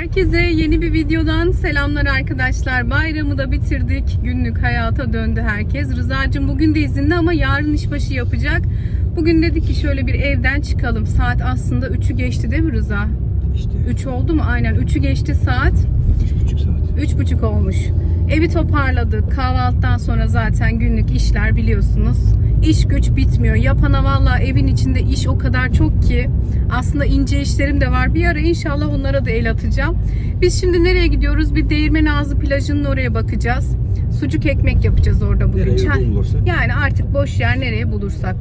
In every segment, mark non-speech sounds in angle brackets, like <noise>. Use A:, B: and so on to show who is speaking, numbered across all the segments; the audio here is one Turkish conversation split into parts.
A: Herkese yeni bir videodan selamlar arkadaşlar. Bayramı da bitirdik. Günlük hayata döndü herkes. Rıza'cığım bugün de izinli ama yarın işbaşı yapacak. Bugün dedik ki şöyle bir evden çıkalım. Saat aslında 3'ü geçti değil mi Rıza?
B: İşte
A: 3 oldu mu? Aynen 3'ü geçti saat.
B: üç buçuk saat.
A: Üç buçuk olmuş. Evi toparladık. Kahvaltıdan sonra zaten günlük işler biliyorsunuz. İş güç bitmiyor. Yapana valla evin içinde iş o kadar çok ki. Aslında ince işlerim de var. Bir ara inşallah onlara da el atacağım. Biz şimdi nereye gidiyoruz? Bir Değirmen Ağzı plajının oraya bakacağız. Sucuk ekmek yapacağız orada bugün.
B: Nereye bulursak.
A: Yani artık boş yer nereye bulursak.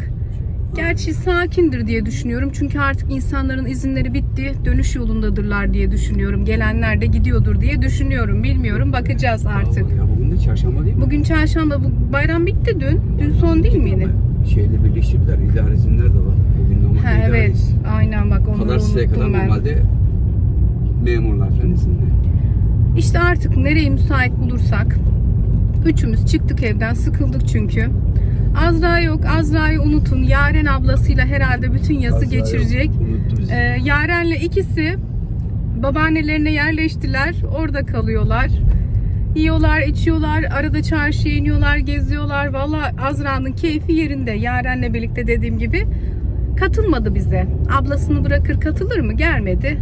A: Gerçi sakindir diye düşünüyorum. Çünkü artık insanların izinleri bitti. Dönüş yolundadırlar diye düşünüyorum. Gelenler de gidiyordur diye düşünüyorum. Bilmiyorum. Bakacağız artık.
B: Ya bugün de çarşamba değil mi?
A: Bugün çarşamba. Bu bayram bitti dün. Dün son değil miydi?
B: Şeyle birleştirdiler. İdare izinler de var. Bugün normalde
A: Ha, evet.
B: izin.
A: Aynen bak onları
B: Pazartesiye kadar
A: ben.
B: normalde memurlar falan izinli.
A: İşte artık nereyi müsait bulursak. Üçümüz çıktık evden. Sıkıldık çünkü. Azra yok. Azra'yı unutun. Yaren ablasıyla herhalde bütün yazı
B: Azra
A: geçirecek. Ee, Yaren'le ikisi babaannelerine yerleştiler. Orada kalıyorlar. Yiyorlar, içiyorlar. Arada çarşıya iniyorlar, geziyorlar. Valla Azra'nın keyfi yerinde. Yaren'le birlikte dediğim gibi. Katılmadı bize. Ablasını bırakır katılır mı? Gelmedi.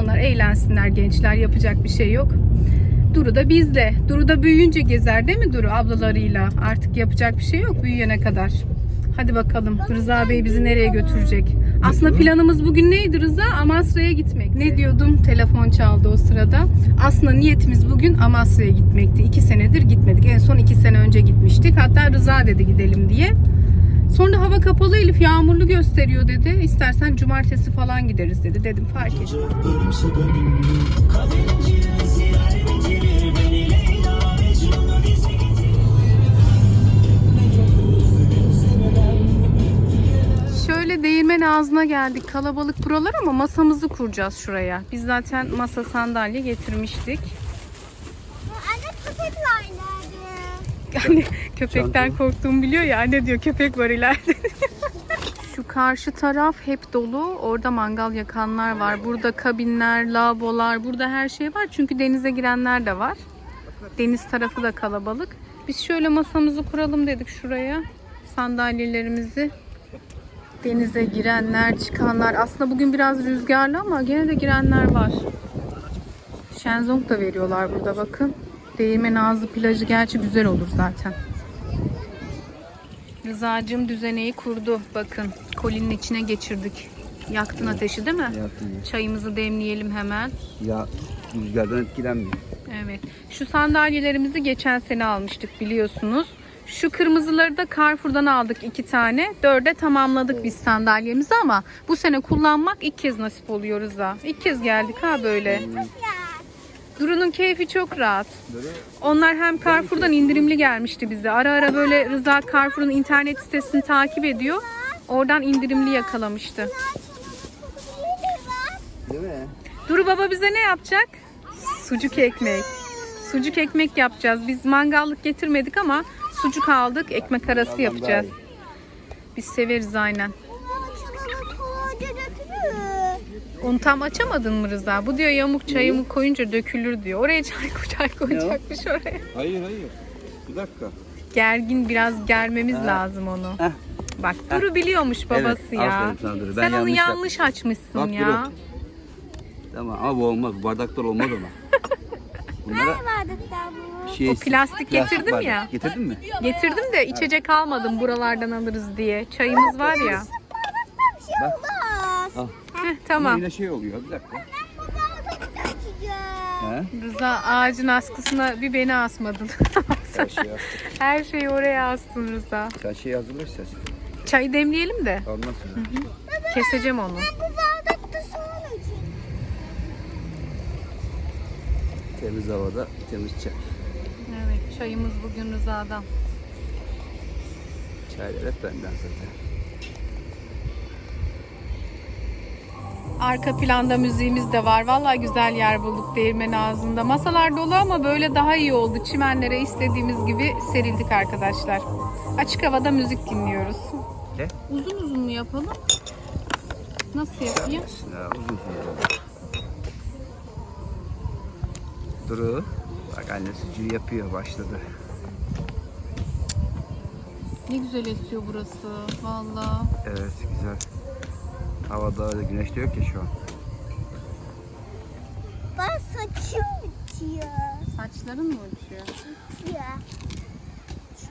A: Onlar eğlensinler gençler. Yapacak bir şey yok. Duru da bizle. Duru da büyüyünce gezer değil mi Duru ablalarıyla? Artık yapacak bir şey yok büyüyene kadar. Hadi bakalım Rıza Bey bizi nereye götürecek? Aslında planımız bugün neydi Rıza? Amasra'ya gitmek. Ne diyordum? Telefon çaldı o sırada. Aslında niyetimiz bugün Amasra'ya gitmekti. İki senedir gitmedik. En son iki sene önce gitmiştik. Hatta Rıza dedi gidelim diye. Sonra hava kapalı Elif yağmurlu gösteriyor dedi. İstersen cumartesi falan gideriz dedi. Dedim fark et. Şöyle değirmen ağzına geldik. Kalabalık buralar ama masamızı kuracağız şuraya. Biz zaten masa sandalye getirmiştik.
C: Anne köpek var nerede?
A: Yani köpekten korktuğumu biliyor ya. Anne diyor köpek var ileride. <laughs> Şu karşı taraf hep dolu. Orada mangal yakanlar var. Burada kabinler, lavabolar, burada her şey var. Çünkü denize girenler de var. Deniz tarafı da kalabalık. Biz şöyle masamızı kuralım dedik şuraya. Sandalyelerimizi. Denize girenler, çıkanlar. Aslında bugün biraz rüzgarlı ama gene de girenler var. Şenzong da veriyorlar burada bakın. Değirmen ağzı plajı gerçi güzel olur zaten. Rıza'cığım düzeneyi kurdu. Bakın kolinin içine geçirdik. Yaktın ateşi değil mi?
B: Yaktın ya.
A: Çayımızı demleyelim hemen.
B: Ya rüzgardan etkilenmiyor.
A: Evet. Şu sandalyelerimizi geçen sene almıştık biliyorsunuz. Şu kırmızıları da Carrefour'dan aldık iki tane. Dörde tamamladık biz sandalyemizi ama bu sene kullanmak ilk kez nasip oluyor Rıza. İlk kez geldik ha böyle. Duru'nun keyfi çok rahat. Onlar hem Carrefour'dan indirimli gelmişti bize. Ara ara böyle Rıza Carrefour'un internet sitesini takip ediyor. Oradan indirimli yakalamıştı.
B: değil mi?
A: Duru baba bize ne yapacak? Sucuk ekmek. Sucuk ekmek yapacağız. Biz mangallık getirmedik ama sucuk aldık. Ekmek arası yapacağız. Biz severiz aynen. Onu tam açamadın mı Rıza? Bu diyor yamuk çayımı koyunca dökülür diyor. Oraya çay, <laughs> çay koyacakmış oraya.
B: Hayır hayır. Bir dakika.
A: Gergin biraz germemiz
B: Ha.
A: lazım onu.
B: Heh.
A: Bak Duru biliyormuş babası
B: Evet,
A: ya.
B: aferin sana Duru. Ben
A: Sen onu
B: yanlış
A: yanlış
B: yaptım.
A: açmışsın
B: Bak
A: ya.
B: Duru. Tamam ama bu olmaz. Bardaklar olmaz ama. Bunlara
C: Ne bardaklar bu?
B: şey
A: O plastik getirdim
B: bardak.
A: ya.
B: Getirdin mi?
A: Getirdim de içecek almadım buralardan alırız diye. Çayımız var ya.
C: Şey
B: Bak.
C: olmaz.
B: Al.
A: Heh, tamam.
B: Yine şey oluyor. Bir dakika. He?
A: Rıza ağacın askısına bir beni asmadın.
B: Sen şey.
A: Her şeyi oraya astın Rıza.
B: Sen şey hazırla istersen.
A: Çayı demleyelim de
B: Ondan sonra.
A: keseceğim onu.
C: Bu bardakta için.
B: Temiz havada temiz çay.
A: Evet çayımız bugün Rıza'dan.
B: Çaylar hep benden zaten.
A: Arka planda müziğimiz de var. Vallahi güzel yer bulduk değirmen ağzında. Masalar dolu ama böyle daha iyi oldu. Çimenlere istediğimiz gibi serildik arkadaşlar. Açık havada müzik dinliyoruz.
B: Ne?
A: Uzun uzun mu yapalım? Nasıl yapayım?
B: Ya uzun süre. Duru. Bak anne sucuğu yapıyor başladı.
A: Ne güzel esiyor burası. Vallahi.
B: Evet güzel. Havada öyle güneş de yok ya şu an.
C: Ben saçım uçuyor.
A: Saçların mı uçuyor?
C: Uçuyor.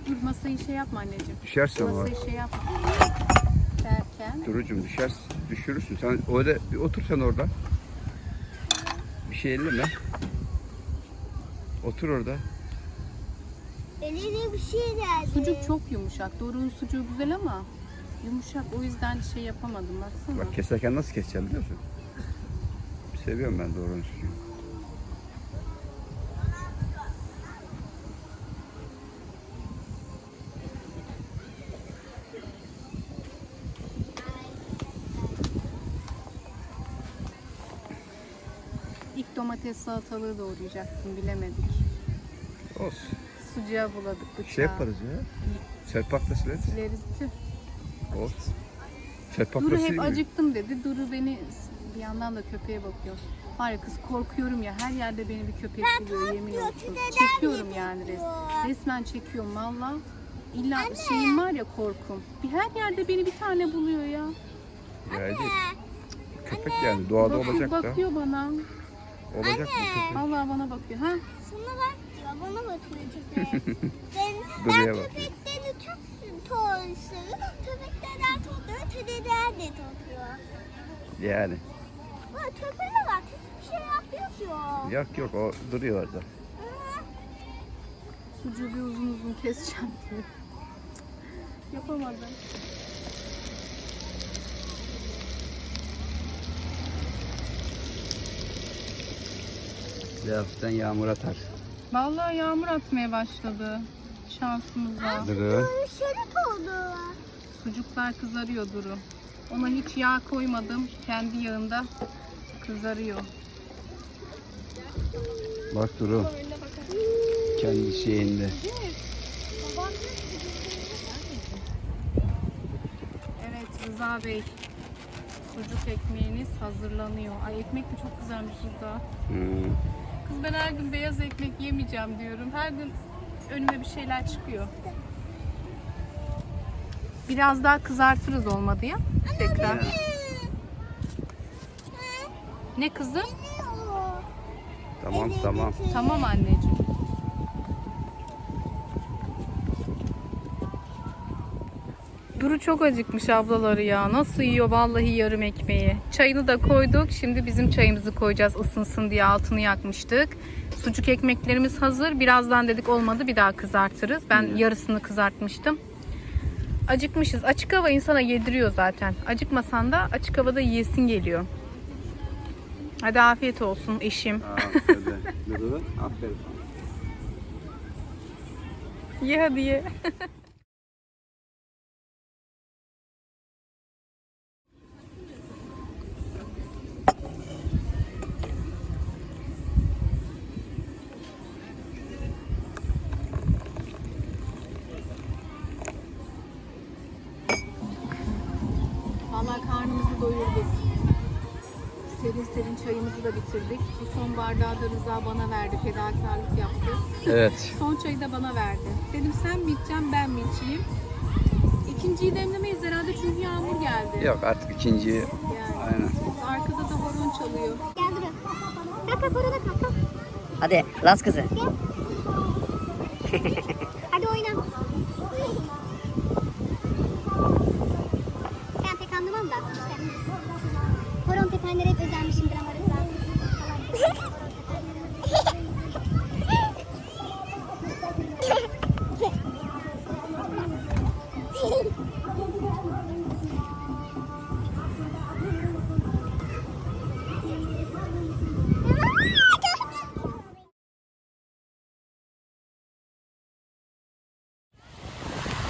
A: Şu masayı şey yapma anneciğim.
B: Düşersin ama.
A: Masayı şey yapma. Derken.
B: Durucum düşersin. Düşürürsün. Sen öyle bir otur sen orada. Bir şey elleme. Otur orada.
C: Eline bir şey geldi.
A: Sucuk çok yumuşak. Doruk'un sucuğu güzel ama yumuşak. O yüzden şey yapamadım. Baksana.
B: Bak keserken nasıl keseceğim biliyor musun? Seviyorum ben doğranın sucuğu.
A: İlk domates salatalığı doğrayacaktım. Bilemedik.
B: Olsun.
A: Sucuğa buladık bıçağı.
B: Şey yaparız ya. Serpak da sileriz.
A: Sileriz. Tüh.
B: Olsun. Serpak
A: Duru hep
B: silmiyor.
A: acıktım dedi. Duru beni bir yandan da köpeğe bakıyor. Var ya kız korkuyorum ya her yerde beni bir köpek buluyor yemin olsun. Çekiyorum yani
C: yapıyor.
A: resmen. Resmen çekiyorum valla. İlla şeyim var ya korkum. Bir her yerde beni bir tane buluyor ya.
B: Ece, Köpek yani doğada
A: Bak-
B: olacak da.
A: bakıyor bana.
B: Olacak mı köpek?
A: Allah bana bakıyor. Ha?
C: Sana bak diyor. Bana bakıyor köpek. <laughs> ben, ben
B: bakıyor.
C: köpekleri çok toysayım. Köpeklerden topluyor. Kediler de topluyor.
B: Yani.
C: Bak köpeğe bak. Hiçbir şey yapmıyor ki o.
B: Yok yok o duruyor orada.
A: Sucuğu bir uzun uzun keseceğim diyor. Yapamadım.
B: Bir hafiften yağmur atar.
A: Vallahi yağmur atmaya başladı. Şansımıza.
B: Duru.
C: Şerit oldu.
A: Sucuklar kızarıyor Duru. Ona hiç yağ koymadım. Kendi yağında kızarıyor.
B: Bak Duru. Kendi şeyinde.
A: Evet Rıza Bey. Sucuk ekmeğiniz hazırlanıyor. Ay ekmek de çok güzelmiş Rıza.
B: Hmm.
A: Kız ben her gün beyaz ekmek yemeyeceğim diyorum. Her gün önüme bir şeyler çıkıyor. Biraz daha kızartırız olmadı ya. Tekrar. Ne kızım?
B: Tamam tamam.
A: Tamam anneciğim. Duru çok acıkmış ablaları ya. Nasıl yiyor vallahi yarım ekmeği. Çayını da koyduk. Şimdi bizim çayımızı koyacağız ısınsın diye altını yakmıştık. Sucuk ekmeklerimiz hazır. Birazdan dedik olmadı bir daha kızartırız. Ben yarısını kızartmıştım. Acıkmışız. Açık hava insana yediriyor zaten. Acıkmasan da açık havada yiyesin geliyor. Hadi afiyet olsun eşim. <laughs>
B: Aferin. Aferin.
A: Ye hadi ye. <laughs> Serin çayımızı da bitirdik. Bu son bardağı da Rıza bana verdi. Fedakarlık yaptı.
B: Evet.
A: Son çayı da bana verdi. Dedim sen mi içeceksin ben mi içeyim? İkinciyi demlemeyiz herhalde çünkü yağmur geldi.
B: Yok artık ikinciyi.
A: Yani.
B: Aynen.
A: Arkada da horon çalıyor.
C: Gel dur. Kalk kalk kalk kalk.
D: Hadi Laz kızı.
C: Hadi oyna. Ben pek anlamam da işte. Tepenlere hep özenmişimdir ama Rıza.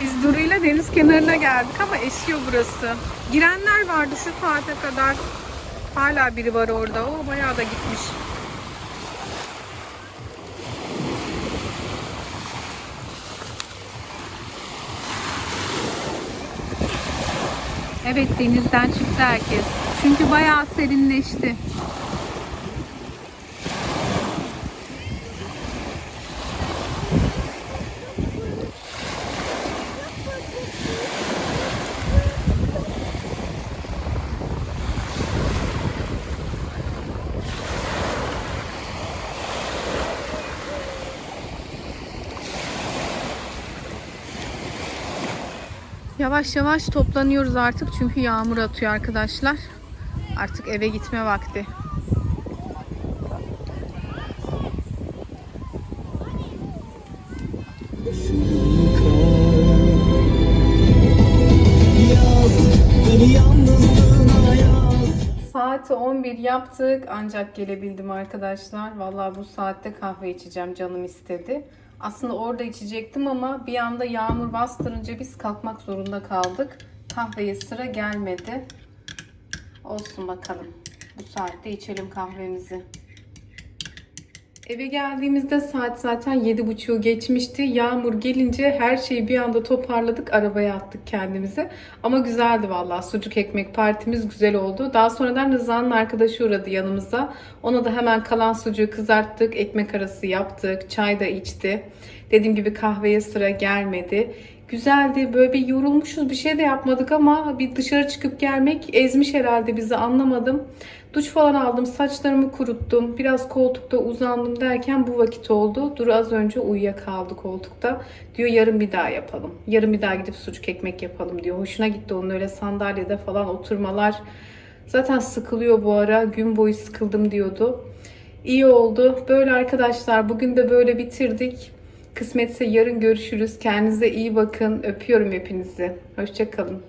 A: Biz Duru'yla deniz kenarına geldik ama esiyor burası. Girenler vardı şu saate kadar. Hala biri var orada. O bayağı da gitmiş. Evet denizden çıktı herkes. Çünkü bayağı serinleşti. Yavaş yavaş toplanıyoruz artık çünkü yağmur atıyor arkadaşlar. Artık eve gitme vakti. Saati 11 yaptık ancak gelebildim arkadaşlar. Vallahi bu saatte kahve içeceğim canım istedi. Aslında orada içecektim ama bir anda yağmur bastırınca biz kalkmak zorunda kaldık. Kahveye sıra gelmedi. Olsun bakalım. Bu saatte içelim kahvemizi. Eve geldiğimizde saat zaten 7.30'u geçmişti. Yağmur gelince her şeyi bir anda toparladık. Arabaya attık kendimizi. Ama güzeldi vallahi. Sucuk ekmek partimiz güzel oldu. Daha sonradan Rıza'nın arkadaşı uğradı yanımıza. Ona da hemen kalan sucuğu kızarttık. Ekmek arası yaptık. Çay da içti. Dediğim gibi kahveye sıra gelmedi. Güzeldi. Böyle bir yorulmuşuz. Bir şey de yapmadık ama bir dışarı çıkıp gelmek ezmiş herhalde bizi anlamadım. Duş falan aldım. Saçlarımı kuruttum. Biraz koltukta uzandım derken bu vakit oldu. Dur az önce uyuyakaldı koltukta. Diyor yarın bir daha yapalım. Yarın bir daha gidip sucuk ekmek yapalım diyor. Hoşuna gitti onun öyle sandalyede falan oturmalar. Zaten sıkılıyor bu ara. Gün boyu sıkıldım diyordu. İyi oldu. Böyle arkadaşlar bugün de böyle bitirdik. Kısmetse yarın görüşürüz. Kendinize iyi bakın. Öpüyorum hepinizi. Hoşçakalın.